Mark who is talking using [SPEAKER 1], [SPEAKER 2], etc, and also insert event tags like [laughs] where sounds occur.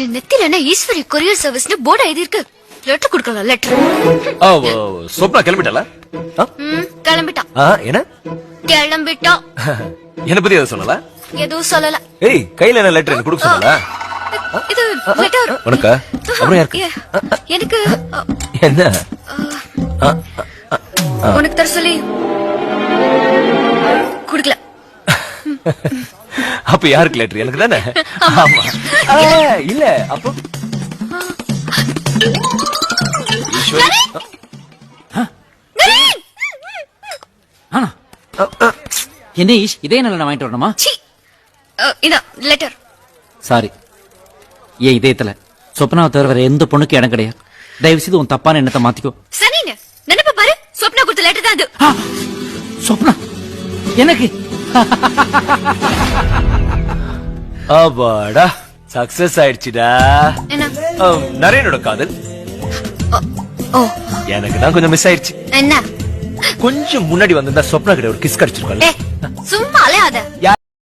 [SPEAKER 1] என் நெத்தில ஈஸ்வரி கொரியர் சர்வீஸ்னு போர்டு எழுதி இருக்கு லெட்டர் கொடுக்கலாம் லெட்டர்.
[SPEAKER 2] சொப்னா?
[SPEAKER 1] ம் கிளம்பிட்டான்.
[SPEAKER 2] என்ன?
[SPEAKER 1] கிளம்பிட்டான்.
[SPEAKER 2] என்ன பத்தி எதை சொல்லல?
[SPEAKER 1] எதுவும் சொல்லல.
[SPEAKER 2] ஏய் கையில என்ன லெட்டர் எனக்கு கொடுக்க சொல்லல?
[SPEAKER 1] இது லெட்டர்
[SPEAKER 2] உனக்கா? அப்புறம் யாருக்கு?
[SPEAKER 1] எனக்கு
[SPEAKER 2] என்ன?
[SPEAKER 1] உனக்கு தர சொல்லி. குடுக்கல.
[SPEAKER 2] அப்ப யாருக்கு லெட்டர் எனக்கு தானே? ஆமா. ஆ, இல்ல அப்போ?
[SPEAKER 3] என்ன ஈஷ் இதே நல்ல நான் வாங்கிட்டு வரணுமா?
[SPEAKER 1] லெட்டர்
[SPEAKER 3] சாரி ஏன் இதயத்துல. சொப்னாவை தவிர வேற எந்த பொண்ணுக்கும் இடம் கிடையாது. தயவு செய்து உன் தப்பான எண்ணத்தை மாத்திக்கோ.
[SPEAKER 1] சரின்னு நினைப்ப பாரு சொப்னா கொடுத்த லெட்டர் தான் அது!
[SPEAKER 3] சொப்னா? எனக்கு? [laughs]
[SPEAKER 2] அப்பாடா சக்சஸ் ஆயிடுச்சுடா.
[SPEAKER 1] என்ன?
[SPEAKER 2] அஹ், நரேனோட காதல். எனக்கு தான் கொஞ்சம் மிஸ் ஆயிடுச்சு.
[SPEAKER 1] என்ன?
[SPEAKER 2] கொஞ்சம் முன்னாடி வந்திருந்தா சொப்னா கிட்ட ஒரு கிஸ் கிடைச்சிருக்கோம்ல.
[SPEAKER 1] சும்மா அலையாத யா